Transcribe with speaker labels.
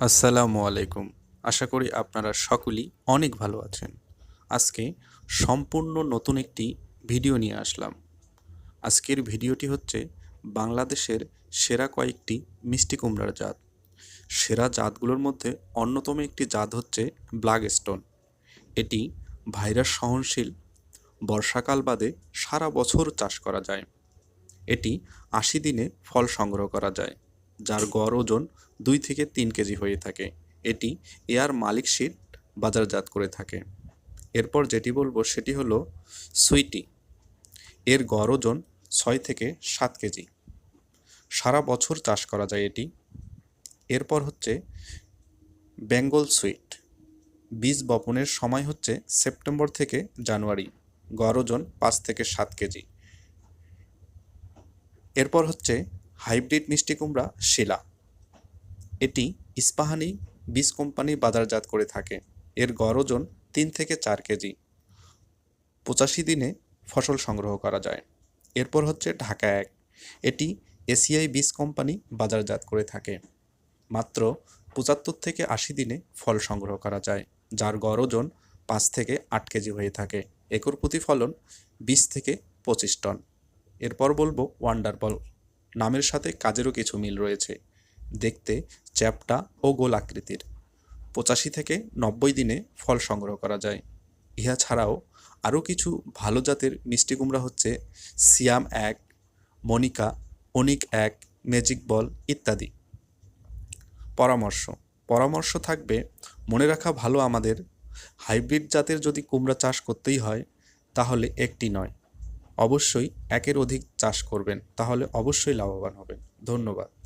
Speaker 1: আসসালামু আলাইকুম। আশা করি আপনারা সকলেই অনেক ভালো আছেন। আজকে সম্পূর্ণ নতুন একটি ভিডিও নিয়ে আসলাম। আজকের ভিডিওটি হচ্ছে বাংলাদেশের সেরা কয়েকটি মিষ্টি কুমড়ার জাত। সেরা জাতগুলোর মধ্যে অন্যতম একটি জাত হচ্ছে ব্ল্যাক স্টোন এটি ভাইরাস সহনশীল, বর্ষাকাল বাদে সারা বছর চাষ করা যায়। এটি আশি দিনে ফল সংগ্রহ করা যায়। যার গড় ওজন দুই থেকে তিন কেজি হয়ে থাকে। এটি এয়ার মালিক শিট বাজারজাত করে থাকে। এরপর যেটি বলব সেটি হলো সুইটি। এর গড় ওজন ছয় থেকে সাত কেজি। সারা বছর চাষ করা যায় এটি। এরপর হচ্ছে বেঙ্গল সুইট। বীজ বপনের সময় হচ্ছে সেপ্টেম্বর থেকে জানুয়ারি। গড় ওজন পাঁচ থেকে সাত কেজি। এরপর হচ্ছে হাইব্রিড মিষ্টি কুমড়া শিলা। এটি ইস্পাহানি বীজ কোম্পানি বাজারজাত করে থাকে। এর গড় ওজন তিন থেকে চার কেজি। পঁচাশি দিনে ফসল সংগ্রহ করা যায়। এরপর হচ্ছে ঢাকা এক। এটি এসিআই বীজ কোম্পানি বাজারজাত করে থাকে। মাত্র পঁচাত্তর থেকে আশি দিনে ফল সংগ্রহ করা যায়, যার গড় ওজন পাঁচ থেকে আট কেজি হয়ে থাকে। একর প্রতি ফলন বিশ থেকে পঁচিশ টন। এরপর বলব ওয়ান্ডারবল নামের সাথে কাজেরও কিছু মিল রয়েছে। দেখতে, চ্যাপটা ও গোল আকৃতির। পঁচাশি থেকে নব্বই দিনে ফল সংগ্রহ করা যায়। ইহা ছাড়াও আরও কিছু ভালো জাতের মিষ্টি কুমড়া হচ্ছে সিয়াম এক, মনিকা, অনিক এক, ম্যাজিক বল ইত্যাদি। পরামর্শ। পরামর্শ থাকবে, মনে রাখা ভালো আমাদের। হাইব্রিড জাতের যদি কুমড়া চাষ করতেই হয়, তাহলে একটি নয়। অবশ্যই একের অধিক চাষ করবেন তাহলে অবশ্যই লাভবান হবেন। ধন্যবাদ।